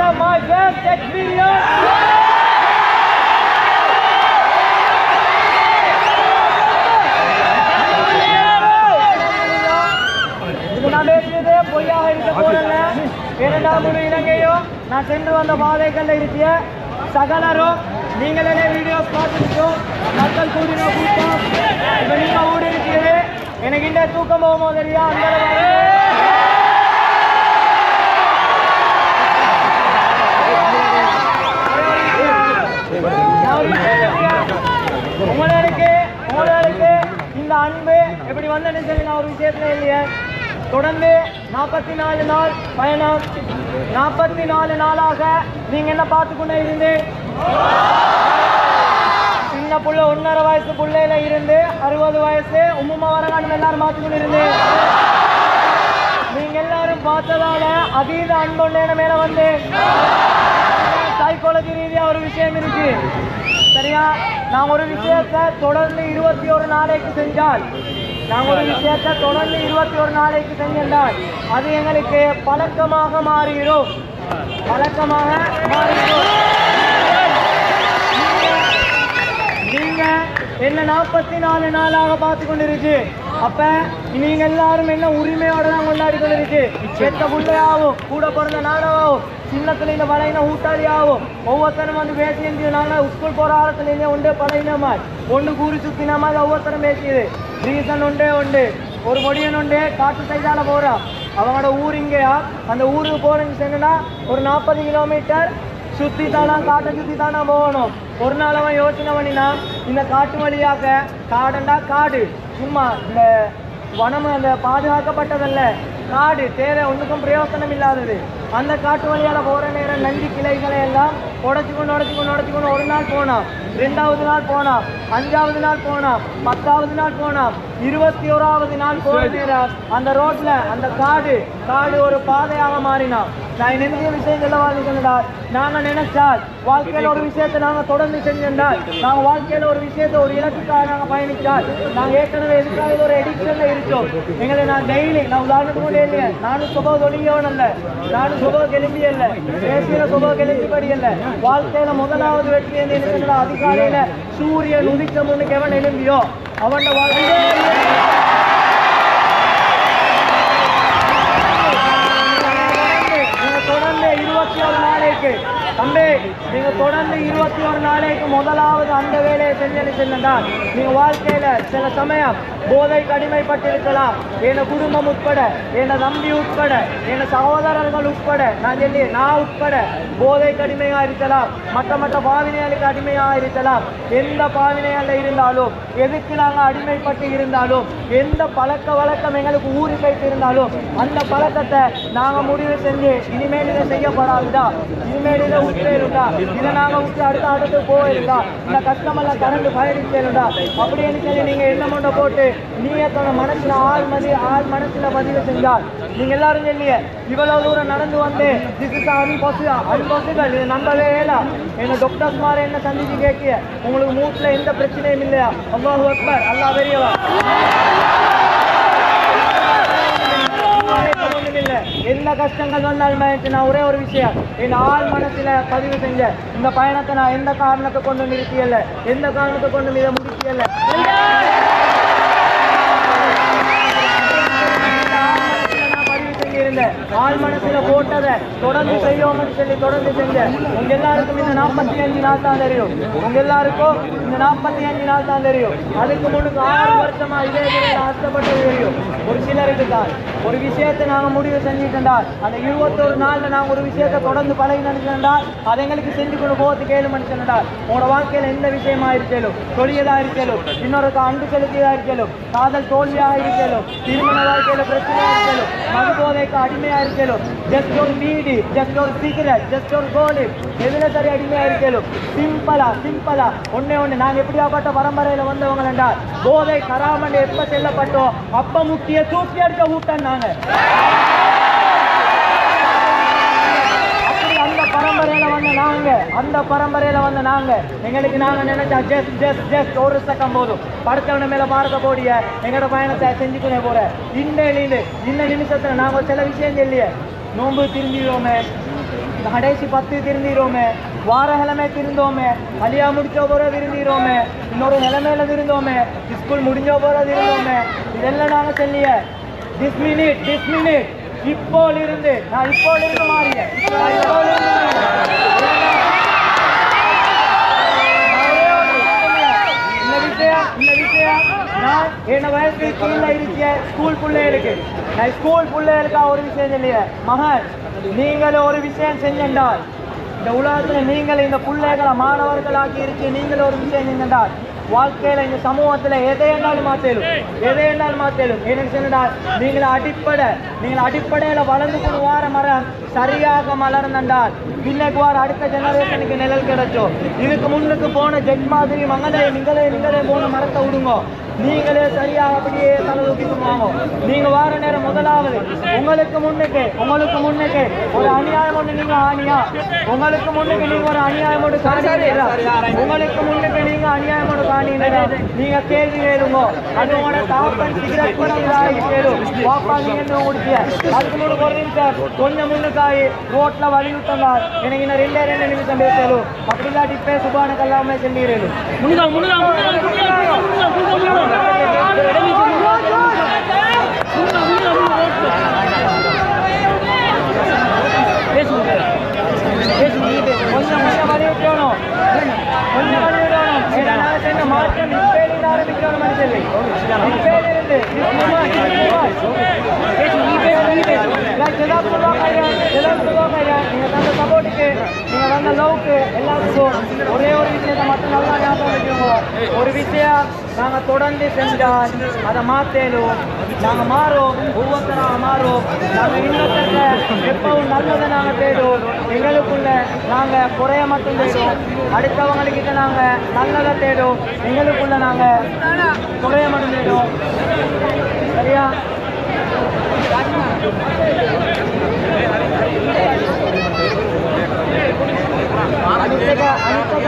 This is my best experience நான் பொய்யாக இருக்க இரண்டாம் முழு நான் சென்று வந்த பாதைகள்ல இருக்கிய சகலரும் நீங்களே வீடியோஸ் பார்த்துருக்கோம் மக்கள் கூடின கூட்டம் இப்ப நீங்க ஊடு இருக்கிறது எனக்கு இந்த தூக்கம் போகும் போதறியா அந்த அளவு உங்களுக்கு உங்களுக்கு இந்த அன்பு எப்படி வந்தேன்னு சொல்லி நான் ஒரு விஷயத்துல இல்லையே. தொடர்ந்து நாற்பத்தி நாலு நாள் பயணம். நாற்பத்தி நாலு நாளாக நீங்க என்ன பார்த்து கொண்டே இருந்து? சின்ன புள்ள ஒன்னரை வயசு பிள்ளையில இருந்து அறுபது வயசு உம்முமா வரகான்னு எல்லாரும் பார்த்து கொண்டு இருந்து. நீங்க எல்லாரும் பார்த்ததால அதீத அன்பொண்டேன மேல வந்து. சைக்காலஜி ரீதியா ஒரு விஷயம் இருக்கு. சரியா? நான் ஒரு விஷயத்தை தொடர்ந்து இருபத்தி ஒரு நாளைக்கு செஞ்சால் நான் ஒரு விஷயத்தை தொடர்ந்து இருபத்தி ஒரு நாளைக்கு செஞ்சால் அது எங்களுக்கு பழக்கமாக மாறிடும் பழக்கமாக மாறிடும் நீங்க என்ன நாற்பத்தி நாலு நாளாக பார்த்து கொண்டிருக்கு அப்போ நீங்கள் எல்லாரும் என்ன உரிமையோட தான் கொண்டாடி கொண்டிருக்கு செத்த பிள்ளையாகவும் கூட பிறந்த நானாவும் சின்னத்துல இந்த பழையின ஊட்டாளியாகவும் ஒவ்வொருத்தரும் வந்து பேசி இருந்து ஸ்கூல் போகிற ஆரத்துல உண்டு பழையினமா ஒன்று கூறி சுற்றின மாதிரி ஒவ்வொருத்தரும் பேசியது. ரீசன் உண்டே உண்டு ஒரு மொழியன் உண்டு காட்டு சைடால போகிறான் அவனோட ஊர் இங்கேயா? அந்த ஊருக்கு போகிறேன்னு சொன்னா ஒரு நாற்பது கிலோமீட்டர் சுற்றி தானா காட்டை சுற்றி தானா போகணும். ஒரு நாள் அவன் யோசனை பண்ணினா இந்த காட்டு வழியாக காடண்டா காடு. சும்மா இந்த வனம் அந்த பாதுகாக்கப்பட்டதல்ல. காடு தேவை ஒன்றுக்கும் பிரயோசனம் இல்லாதது அந்த காட்டு வழியால் போற நேரம் நந்தி கிளைகளை எல்லாம் உடச்சி கொண்டு உடச்சி கொண்டு உடச்சி கொண்டு ஒரு நாள் போனான். ரெண்டாவது நாள் போனான். அஞ்சாவது நாள் போனான். பத்தாவது நாள் போனான். இருபத்தி ஓராவது நாள் போன அந்த ரோட்ல அந்த காடு காடு ஒரு பாதையாக மாறினான். நான் நிறைய விஷயம் சொல்ல சொல்லுடா நாங்க நினைச்சால் வாழ்க்கையில ஒரு விஷயத்தை நாங்க தொடர்ந்து செஞ்சிருந்தால் நாங்க வாழ்க்கையில ஒரு விஷயத்தை ஒரு இலக்குக்காக நாங்க பயணிச்சால் நாங்க ஏற்கனவே எதுக்காக ஒரு எடிக்ஷன்ல இருக்கோம் எங்களை நான் டெய்லி நான் உதாரணத்துக்கு கூட இல்லையே நானும் சுப ஒளியவன் அல்ல. நானும் சுப கிளம்பி அல்ல பேசின சுப கிளம்பிப்படி அல்ல. வாழ்க்கையில முதலாவது வெற்றி என்று அதிகாலையில சூரியன் உதிக்க முன்னுக்கு எவன் எழும்பியோ அவன் வாழ்க்கை தொடர்ந்து இருபத்தி ஒரு நாளைக்கு தம்பி நீங்கள் தொடர்ந்து இருபத்தி ஒரு நாளைக்கு முதலாவது அந்த வேலையை செஞ்சு சென்றால் நீங்க வாழ்க்கையில சில சமயம் போதை கடிமைப்பட்டிருக்கலாம். என் குடும்பம் உட்பட என் தம்பி உட்பட என் சகோதரர்கள் உட்பட நான் சொல்லி நான் உட்பட போதை அடிமையா இருக்கலாம். மற்ற மற்ற பாவினைகளுக்கு அடிமையா இருக்கலாம். எந்த பாவினையால் இருந்தாலும் எதுக்கு நாங்கள் அடிமைப்பட்டு இருந்தாலும் எந்த பழக்க வழக்கம் எங்களுக்கு ஊறி போயிட்டு இருந்தாலும் அந்த பழக்கத்தை நாங்கள் முடிவு செஞ்சு இனிமேல் இதை செய்யப்படாதுதான் இனிமேல் இதை விட்டுருந்தா இதை நாங்க விட்டு அடுத்த ஆட்டத்துக்கு போயிருந்தா இந்த கஷ்டமெல்லாம் கடந்து பயணிச்சிருந்தா அப்படின்னு சொல்லி நீங்க என்ன பண்ண போட்டு நீயத்தோட மனசுல ஆள் மதி ஆள் மனசுல பதிவு செஞ்சால் நீங்க எல்லாரும் சொல்லிய இவ்வளவு தூரம் நடந்து வந்து திஸ் இஸ் அன்பாசிபிள் அன்பாசிபிள் இது நம்பவே இல்லை என்ன டாக்டர்ஸ் மாதிரி என்ன சந்திச்சு கேட்கிய? உங்களுக்கு மூட்டில் எந்த பிரச்சனையும் இல்லையா? அல்லாஹு அக்பர் அல்லா பெரியவா எந்த கஷ்டங்கள் வந்தாலும் நான் ஒரே ஒரு விஷயம். என் ஆள் மனசில் பதிவு செஞ்ச இந்த பயணத்தை நான் எந்த காரணத்தை கொண்டு நிறுத்தியல எந்த காரணத்தை கொண்டு இதை முடிக்கல நான் பதிவு செஞ்சிருந்தேன். ஆள் மனசில் போட்டதை தொடர்ந்து செய்யோம்னு சொல்லி தொடர்ந்து செஞ்ச உங்க எல்லாருக்கும் இந்த நாற்பத்தி அஞ்சு நாள் தான் தெரியும். உங்க எல்லாருக்கும் இந்த நாற்பத்தி அஞ்சு நாள் தான் தெரியும். அதுக்கு முன்னுக்கு ஆறு வருஷமா இதே வேலையில தெரியும். ஒரு சிலருக்கு தான். ஒரு விஷயத்தை நாங்கள் முடிவு செஞ்சுட்டா அந்த இருபத்தொரு நாள்ல நாங்கள் ஒரு விஷயத்தை தொடர்ந்து பழகி நினைச்சா அதை எங்களுக்கு செஞ்சு கொண்டு போகிறது கேளு மனுஷன்டா உங்களோட வாழ்க்கையில எந்த விஷயமா இருக்கலும் தொழிலா இருக்கலும் இன்னொருக்கு அன்பு செலுத்தியதா இருக்கலும் காதல் தோல்வியாக இருக்கலும் திருமண வாழ்க்கையில பிரச்சனையா இருக்கலும் மது போதைக்கு அடிமையா இருக்கலும் ஜஸ்ட் ஒரு பீடி ஜஸ்ட் ஒரு சிகரெட் ஜஸ்ட் ஒரு கோலி எதுல சரி அடிமையா இருக்கலும் சிம்பிளா சிம்பிளா ஒன்னே ஒண்ணு நாங்க எப்படியாப்பட்ட பரம்பரையில வந்தவங்களா போதை கராமண்டு எப்ப செல்லப்பட்டோம் அப்ப முக்கிய தூக்கி எடுக்க ஊட்டம் நாங்க. அப்படி அந்த பரம்பரையில வந்த நாங்க அந்த பரம்பரையில வந்த நாங்க. எங்களுக்கு நாங்க நினைச்சா ஜஸ்ட் ஜஸ்ட் ஜஸ்ட் ஒரு செகண்ட் போதும். படுத்தவன மேல பார்க்க போடிய எங்களோட பயணத்தை செஞ்சுக்கணும் போற இந்த இந்த நிமிஷத்துல நாங்க சில விஷயம் சொல்லியே. நோன்பு திருந்திடுவோமே. கடைசி பத்து திருந்திடுவோமே. வார கிழமை திருந்தோமே. கலியா முடிச்ச போற திருந்திரோமே இன்னொரு நிலைமையில திருந்தோமே ஸ்கூல் முடிஞ்ச போற திருந்தோமே இதெல்லாம் நாங்க சொல்லிய? திஸ் மினிட் திஸ் மினிட் இப்போல இருந்து நான் இப்போல இருந்து மாறிய நான் இந்த விஷயம் நான் என்ன வயசுக்கு கீழே இருக்க ஸ்கூல் பிள்ளைகளுக்கு நான் ஸ்கூல் பிள்ளைகளுக்கா ஒரு விஷயம் சொல்லிய. மகன் நீங்கள் ஒரு விஷயம் செஞ்சென்றால் இந்த உலகத்தில் நீங்கள் இந்த பிள்ளைகளை மாணவர்களாக்கி இருக்கு நீங்கள் ஒரு விஷயம் செஞ்சென்றால் வாழ்க்கையில் இந்த சமூகத்தில் எதை என்னாலும் மாத்தலும் எதை என்னாலும் மாத்தலும் எனக்கு சொன்னால் நீங்கள் அடிப்படை நீங்கள் அடிப்படையில் வளர்ந்து கொண்டு வார மரம் சரியாக மலர்ந்தால் இன்னைக்கு வார அடுத்த ஜெனரேஷனுக்கு நிழல் கிடைச்சோம் இதுக்கு முன்னுக்கு போன ஜெட் மாதிரி மங்களே நீங்களே நீங்களே போன மரத்தை விடுங்க நீங்களே சரியாக அப்படியே தலை தூக்கிட்டு நீங்க வார நேரம் முதலாவது உங்களுக்கு முன்னுக்கு உங்களுக்கு முன்னுக்கு ஒரு அநியாயம் ஒன்று நீங்க ஆணியா? உங்களுக்கு முன்னுக்கு நீங்க ஒரு அநியாயம் ஒன்று காணியா உங்களுக்கு முன்னுக்கு நீங்க அநியாயம் ஒன்று காணினா நீங்க கேள்வி கேளுங்க. அது உங்களோட தாப்பன் சிகரெட் கூட இதாகி கேளும் பாப்பா நீங்க என்ன முடிச்சிய அதுக்கு முன்னுக்கு ஒரு நிமிஷம். கொஞ்சம் முன்னுக்காயி ரோட்ல வழி விட்டதா எனக்கு இன்னும் ரெண்டே ரெண்டு நிமிஷம் பேசலும் அப்படி இல்லாட்டி இப்பே சுபான கல்லாம செல்லிடுறேன் முன்னுக்கா முன்னுக்கா இப்பேலிருந்து ஆரம்பிக்கணும் மனுஷன் இப்பேலிருந்து நீங்க தந்த சப்போர்ட்டுக்கு நீங்க தந்த லவ்க்கு எல்லாத்துக்கும் ஒரே ஒரு விஷயத்தை மட்டும் நல்லா ஞாபகம் வச்சுக்கோங்க ஒரு விஷயம் நாங்கள் தொடர்ந்து செஞ்சால் அதை மாத்தேலும் நாங்க மாறும் ஒவ்வொருத்தராக மாறும் நாங்க இன்னொருத்தங்க எப்பவும் நல்லதை நாங்கள் தேடும் எங்களுக்குள்ள நாங்க குறைய மட்டும் தேடும் அடுத்தவங்கக்கிட்ட நாங்கள் நல்லதை தேடும் எங்களுக்குள்ள நாங்கள் குறைய மட்டும் தேடும் சரியா அனித்தக அனித்தக